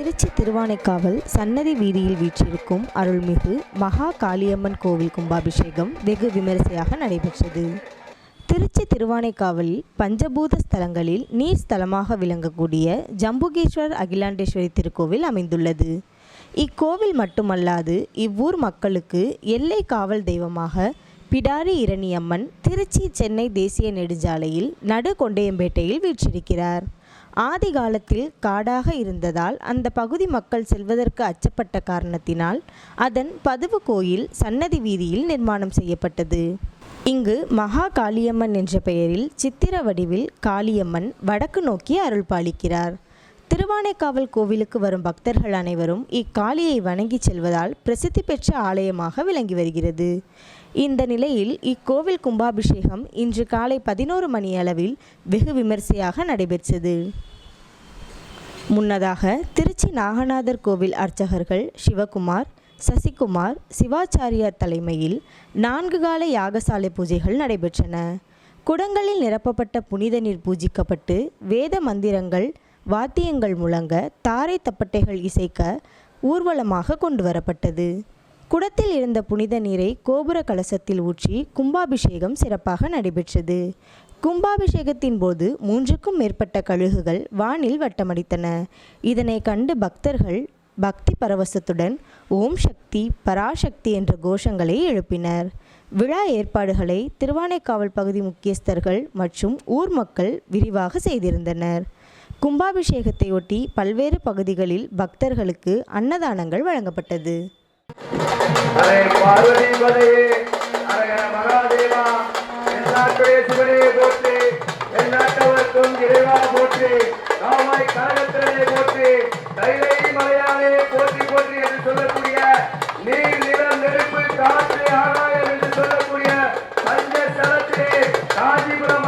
திருச்சி திருவானைக்காவல் சன்னதி வீதியில் வீற்றிருக்கும் அருள்மிகு மகா காளியம்மன் கோவில் கும்பாபிஷேகம் வெகு விமரிசையாக நடைபெற்றது. திருச்சி திருவானைக்காவலில் பஞ்சபூத ஸ்தலங்களில் நீர் ஸ்தலமாக விளங்கக்கூடிய ஜம்புகேஸ்வரர் அகிலாண்டேஸ்வரி திருக்கோவில் அமைந்துள்ளது. இக்கோவில் மட்டுமல்லாது இவ்வூர் மக்களுக்கு எல்லை காவல் தெய்வமாக பிடாரி இரணியம்மன் திருச்சி சென்னை தேசிய நெடுஞ்சாலையில் நடு கொண்டையம்பேட்டையில் வீற்றிருக்கிறார். ஆதி காலத்தில் காடாக இருந்ததால் அந்த பகுதி மக்கள் செல்வதற்கு அச்சப்பட்ட காரணத்தினால் அதன் பதுவு கோயில் சன்னதி வீதியில் நிர்மாணம் செய்யப்பட்டது. இங்கு மகா காளியம்மன் என்ற பெயரில் சித்திர வடிவில் காளியம்மன் வடக்கு நோக்கி அருள் பாலிக்கிறார் திருவானைக்காவல் கோவிலுக்கு வரும் பக்தர்கள் அனைவரும் இக்காளியை வணங்கி செல்வதால் பிரசித்தி பெற்ற ஆலயமாக விளங்கி வருகிறது. இந்த நிலையில் இக்கோவில் கும்பாபிஷேகம் இன்று காலை பதினோரு மணி அளவில் வெகு விமரிசையாக நடைபெற்றது. முன்னதாக திருச்சி நாகநாதர் கோவில் அர்ச்சகர்கள் சிவகுமார் சசிகுமார் சிவாச்சாரியார் தலைமையில் நான்கு கால யாகசாலை பூஜைகள் நடைபெற்றன. குடங்களில் நிரப்பப்பட்ட புனித நீர் பூஜிக்கப்பட்டு வேத மந்திரங்கள் வாத்தியங்கள் முழங்க தாரை தப்பட்டைகள் இசைக்க ஊர்வலமாக கொண்டு வரப்பட்டது குடத்தில் இருந்த புனித நீரை கோபுர கலசத்தில் ஊற்றி கும்பாபிஷேகம் சிறப்பாக நடைபெற்றது. கும்பாபிஷேகத்தின் போது மூன்றுக்கும் மேற்பட்ட கழுகுகள் வானில் வட்டமடித்தன. இதனை கண்டு பக்தர்கள் பக்தி பரவசத்துடன் ஓம் சக்தி பராசக்தி என்ற கோஷங்களை எழுப்பினர். விழா ஏற்பாடுகளை திருவானைக்காவல் பகுதி முக்கியஸ்தர்கள் மற்றும் ஊர் மக்கள் விரிவாக செய்திருந்தனர். கும்பாபிஷேகத்தையொட்டி பல்வேறு பகுதிகளில் பக்தர்களுக்கு அன்னதானங்கள் வழங்கப்பட்டது. காற்று ஆகாயம் என்று சொல்லக்கூடிய காஞ்சிபுரம்